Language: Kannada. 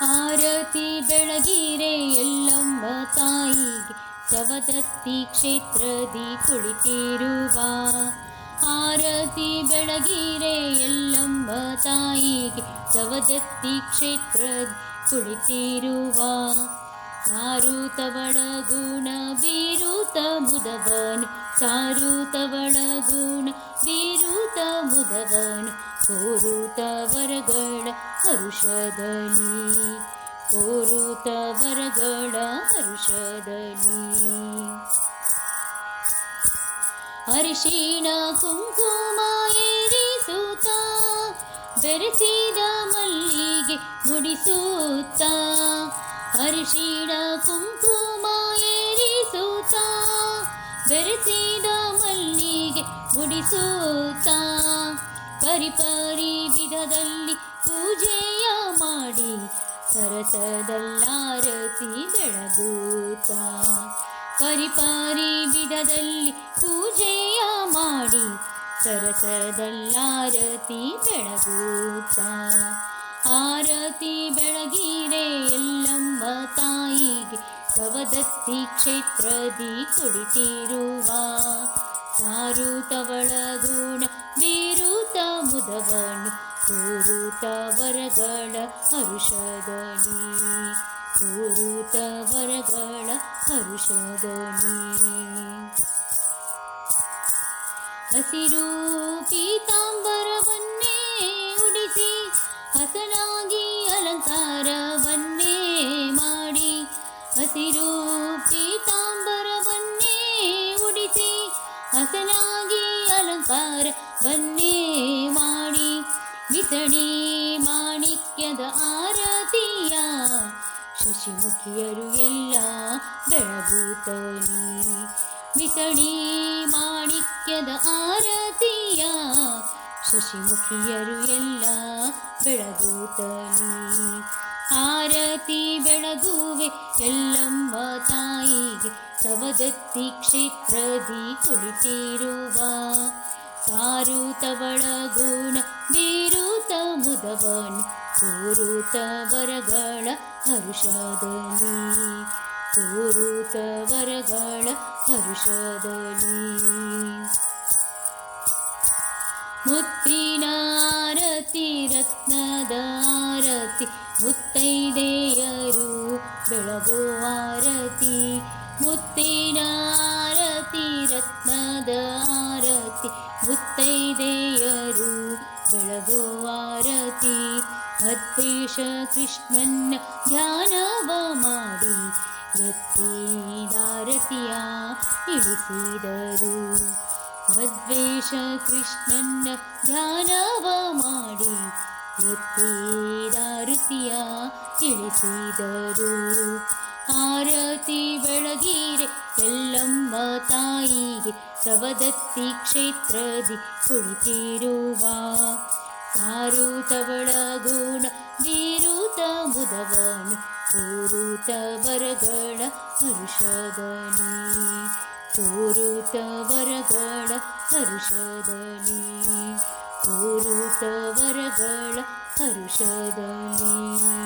ಆರತಿ ಬೆಳಗಿರೆ ಎಲ್ಲಮ್ಮ ತಾಯಿಗೆ ಸವದತ್ತಿ ಕ್ಷೇತ್ರದಿ ಕುಳಿತಿರುವ. ಆರತಿ ಬೆಳಗಿರೆ ಎಲ್ಲಮ್ಮ ತಾಯಿಗೆ ಸವದತ್ತಿ ಕ್ಷೇತ್ರದಿ ಕುಳಿತಿರುವ. ಸಾರುತವಳ ಗುಣ ಬೀರುತ ಮುದವನು ಸಾರುತವಳ ಗುಣ ಬೀರುತ ಮುದವನು ಕೋರುತ ವರಗಳ ಹರುಷದಲ್ಲಿ ಕೋರುತ ವರಗಳ ಹರುಷದಲ್ಲಿ. ಅರಿಶಿಣ ಕುಂಕುಮ ಏರಿಸುತ್ತ, ಬೆರೆಸಿದ ಮಲ್ಲಿಗೆ ಮುಡಿಸುತ್ತ ಅರಿಶಿಣ ಕುಂಕುಮ ಏರಿಸುತ್ತ, ಬೆರೆಸಿದ ಮಲ್ಲಿಗೆ ಮುಡಿಸುತ್ತ. ಪರಿಪರಿ ವಿಧದಲ್ಲಿ ಪೂಜೆಯ ಮಾಡಿ, ಸರಸದಲ್ಲಾರತಿ ಬೆಳಗೂತ ಪರಿಪಾರಿ ವಿಧದಲ್ಲಿ ಪೂಜೆಯ ಮಾಡಿ, ಸರಸದಲ್ಲಾರತಿ ಬೆಳಗೂತ ಆರತಿ ಎಲ್ಲಮ್ಮ ತಾಯಿಗೆ ಸವದತ್ತಿ ಕ್ಷೇತ್ರದಿ ಕುಳಿತಿರುವ ಸಾರುತವಳ ಗುಣ ಬೀರುತ ಮುದವನು ತೋರುತ ವರಗಳ ಹರುಷದಲ್ಲಿ ತೋರುತ ವರಗಳ ಹರುಷದಲ್ಲಿ ಹಸಿರು ಪೀತಾಂಬರವನ್ನೇ ಉಡಿಸಿ, ಹಸನಾಗಿ ಅಲಂಕಾರವನ್ನೇ ಅಲಂಕಾರವನ್ನೇ ಮಾಡಿ ಮಿತಣಿ ಮಾಣಿಕ್ಯದ ಆರತಿಯ ಶಶಿಮುಖಿಯರು ಎಲ್ಲ ಬೆಳಗುತ್ತಲಿ ಮಿತಣಿ ಮಾಣಿಕ್ಯದ ಆರತಿಯ ಶಶಿಮುಖಿಯರು ಎಲ್ಲ ಬೆಳಗುತ್ತಲಿ ಆರತಿ ಬೆಳಗುವೆ ಎಲ್ಲಮ್ಮ ತಾಯಿಗೆ ಸವದತ್ತಿ ಕ್ಷೇತ್ರದಿ ಕುಳಿತಿರುವ. ಸಾರುತವಳ ಗುಣ ಬೀರುತ ಮುದವನು ತೋರುತ ವರಗಳ ಹರುಷದಲ್ಲಿ ತೋರುತ ವರಗಳ ಹರುಷದಲ್ಲಿ ಮುತ್ತಿನಾರತಿ ರತ್ನದ ಆರತಿ ಮುತ್ತೈದೆಯರು ಬೆಳಗೋ ಆರತಿ. ಮುತ್ತಿನ ಆರತಿ, ರತ್ನದ ಆರತಿ, ಮುತ್ತೈದೆಯರು ಬೆಳಗೋ ಆರತಿ. ಭದ್ರೇಶ ಕೃಷ್ಣನ್ನ ಧ್ಯಾನವ ಮಾಡಿ ಎತ್ತಿದಾರತಿಯ ಇಳಿಸಿದರು. ಮದ್ವೇಷ ಕೃಷ್ಣನ್ನ ಧ್ಯಾನವ ಮಾಡಿ ಎತ್ತಿದಾರತಿಯ ಇಳಿಸಿದರು. ಆರತಿ ಬೆಳಗಿರೆ ಎಲ್ಲಮ್ಮ ತಾಯಿಗೆ ಸವದತ್ತಿ ಕ್ಷೇತ್ರದಿ ಕುಳಿತಿರುವ. ಸಾರೂತವಳ ಗುಣ ಬೀರುತ ಮುದವನು ತೋರುತ ವರಗಳ ಹರುಷದಲ್ಲಿ ತೋರುತ ವರಗಳ ಹರುಷದಲ್ಲಿ ತೋರುತ ವರಗಳ ಹರುಷದಲ್ಲಿ